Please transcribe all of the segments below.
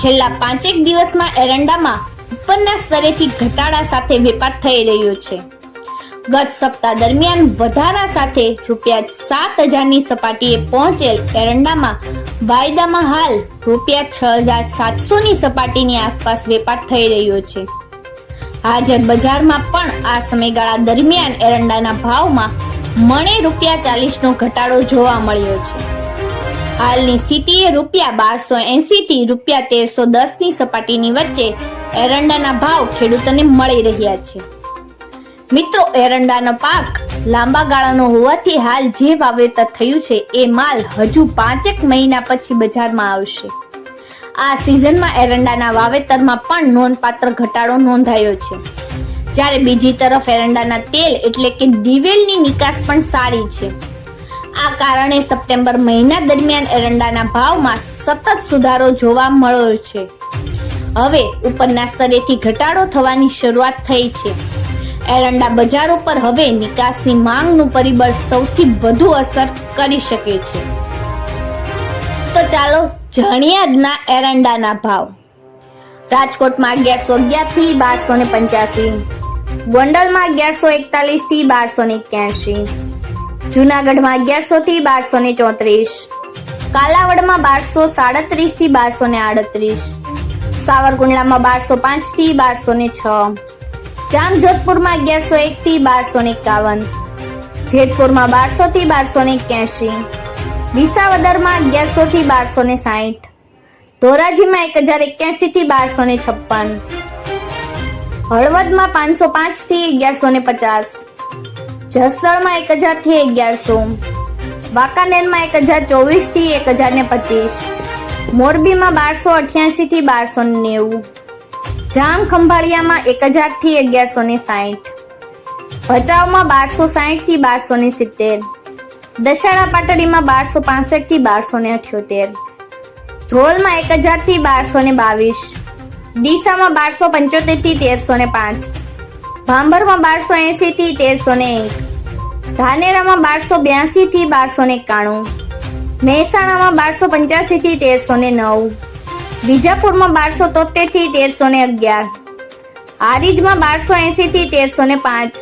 છેલ્લા પાંચેક દિવસમાં એરંડામાં ઉપરના સ્તરેથી ઘટાડા સાથે વેપાર થઈ રહ્યો છે. ગત સપ્તાહ દરમિયાન વધારા સાથે રૂપિયા સાત હજારની સપાટીએ પહોંચેલ એરંડામાં વાયદામાં હાલ રૂપિયા છ હજાર સાતસોની સપાટીની આસપાસ વેપાર થઈ રહ્યો છે. હાજર બજારમાં પણ આ સમયગાળા દરમિયાન એરંડાના ભાવમાં મણે રૂપિયા ચાલીસનો ઘટાડો જોવા મળ્યો છે. હાલની સ્થિતિએ રૂપિયા બારસો એસી થી રૂપિયા તેરસો દસની સપાટીની વચ્ચે એરંડાના ભાવ ખેડૂતોને મળી રહ્યા છે. મિત્રો, એરંડાનો પાક લાંબા ગાળાનો હોવાથી હાલ જે વાવેતર થયું છે, એ માલ હજુ પાંચેક મહિના પછી બજારમાં આવશે. આ સિઝનમાં એરંડાના વાવેતરમાં પણ નોંધપાત્ર ઘટાડો નોંધાયો છે. જ્યારે બીજી તરફ એરંડાના તેલ એટલે કે દિવેલની નિકાસ પણ સારી છે. આ કારણે સપ્ટેમ્બર મહિના દરમિયાન એરંડાના ભાવમાં સતત સુધારો જોવા મળ્યો છે. હવે ઉપરના સ્તરેથી ઘટાડો થવાની શરૂઆત થઈ છે. એરંડા બજાર ઉપર હવે નિકાસની માંગનું પરિબળ સૌથી વધુ અસર કરી શકે છે. તો ચાલો જાણીએ આજના એરંડાના ભાવ. રાજકોટમાં અગિયારસો અગિયારથી બારસો ને પંચ્યાસી. ગોંડલમાં અગિયારસો એકતાલીસથી બારસો ને એક્યાસી. જુનાગઢમાં અગિયારસો થી બારસો ને ચોત્રીસ. કાલાવડમાં બારસો સાડત્રીસથી બારસો ને આડત્રીસ. સાવરકુંડલામાં બારસો પાંચથી બારસો ને છ. જામજોધપુરમાં અગિયારસો એક થી બારસો ને એકાવન. જેતપુરમાં બારસો થી બારસો ને એક્યાસી. વિસાવદરમાં અગિયારસો થી બારસો ને સાહીઠ. ધોરાજીમાં એક હજાર એક્યાસી થી બારસો ને છપ્પન. હળવદમાં પાંચસો પાંચથી અગિયારસો ને પચાસ. જસદણમાં એક હજારથી અગિયારસો. વાંકાનેરમાં એક હજાર ચોવીસથી એક હજાર ને પચીસ. મોરબીમાં બારસો અઠ્યાસી થી બારસો નેવું. જામ ખંભાળિયામાં એક હજારથી અગિયારસો ને સાહીઠ. ભચાઉમાં બારસો સાહીઠથી બારસો ને સિત્તેર. દશાળા પાટડીમાં બારસો પાસઠથી બારસો ને અઠ્યોતેર. ધ્રોલમાં એક હજારથી બારસો ને બાવીસ. ડીસામાં બારસો પંચોતેરથી તેરસો ને પાંચ. ભાંભરમાં બારસો એસી થી તેરસો ને એક. ધાનેરામાં બારસો બ્યાસી થી બારસો ને એકાણું. મહેસાણામાં બારસો પંચ્યાસી થી તેરસો ને નવ. બીજાપુરમાં બારસો તોતેરથી તેરસો ને અગિયાર. હારીજમાં બારસો એસી થી તેરસો ને પાંચ.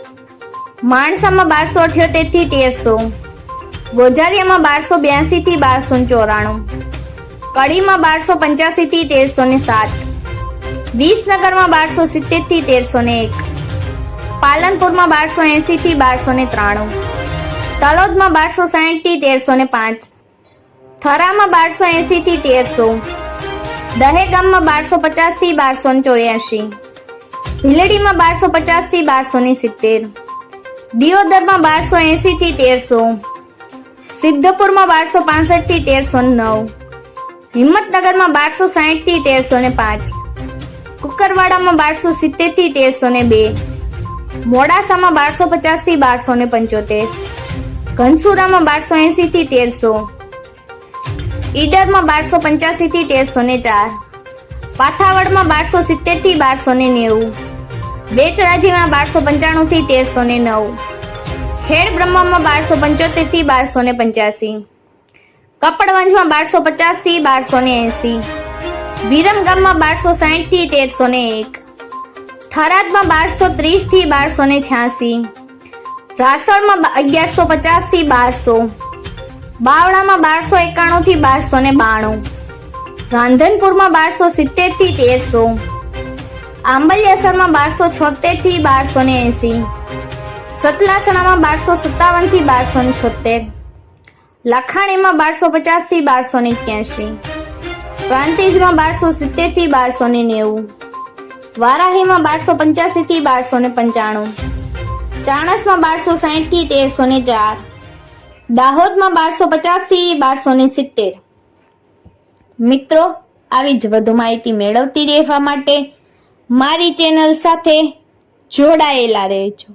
માણસામાં બારસો અઠ્યોતેરથી તેરસો. ગોજારિયામાં બારસો બ્યાસી થી બારસો ચોરાણું. કડીમાં બારસો પંચ્યાસી થી તેરસો ને સાત. વિસનગરમાં બારસો સિત્તેરથી તેરસો ને એક. પાલનપુરમાં બારસો એસી થી બારસો ને ત્રાણું. તલોદમાં બારસો સાહીઠથી તેરસો ને પાંચ. થરામાં બારસો એસી થી તેરસો. દહેગામમાં બારસો પચાસથી બારસો ને ચોર્યાસી ભીલડીમાં બારસો પચાસથી બારસો ને સિત્તેર. દિયોદરમાં બારસો એસી થી તેરસો. સિદ્ધપુરમાં બારસો પાસઠથી તેરસો નવ. હિંમતનગરમાં બારસો સાહીઠથી તેરસો ને પાંચ. કુકરવાડામાં બારસો સિત્તેરથી તેરસો ને બે. મોડાસામાં બારસો પચાસથી બારસો ને પંચોતેર. ઘનસુરામાં બારસો એસી થી તેરસો. ઈડરમાં બારસો પંચ્યાસી થી તેરસો ને ચાર. પાથાવડમાં બારસો સિત્તેરથી બારસો ને નેવું. બેચરાજીમાં બારસો પંચાણું થી તેરસો ને નવ. ખેડ બ્રહ્મામાં બારસો પંચોતેરથી બારસો ને પંચ્યાસી. કપડવંજમાં બારસો પચાસથી બારસો ને એસી વિરમગામમાં બારસો સાઠથી તેરસો ને એક. થરાદમાં બારસો ત્રીસથી બારસો ને છ્યાસી. રાસણમાં અગિયારસો પચાસથી બારસો. બાવળામાં બારસો એકાણું થી બારસો ને બાણું. રાંધનપુરમાં બારસો સિત્તેરથી તેરસો. આંબલિયાસરમાં બારસો છોતેરથી બારસો ને એસી. સતલાસણામાં બારસો સત્તાવનથી બારસો ને છોતેર. લખાણીમાં બારસો પચાસથી બારસો ને એક્યાસી. પ્રાંતિજમાં બારસો સિત્તેરથી બારસો ને નેવું. વારાહીમાં બારસો પંચ્યાસી થી બારસો ને પંચાણું. ચાણસમાં બારસો સાહીઠથી તેરસો ને ચાર. દાહોદમાં બારસો પચાસથી બારસો ને સિત્તેર. મિત્રો, આવી જ વધુ માહિતી મેળવતી રહેવા માટે મારી ચેનલ સાથે જોડાયેલા રહેજો.